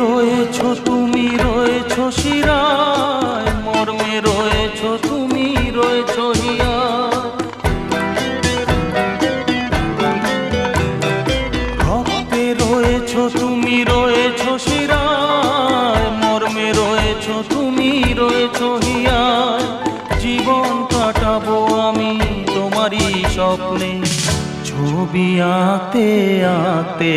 রয়েছ, তুমি রয়েছ শিরায়। মর্মে রয়েছ, তুমি রয়েছ হিয়া ভক্তে রয়েছ, তুমি রয়েছ শিরায়। মর্মে রয়েছ, তুমি রয়েছ হিয়া জীবন কাটাবো আমি তোমারই স্বপ্নে। ছবি আঁতে আঁতে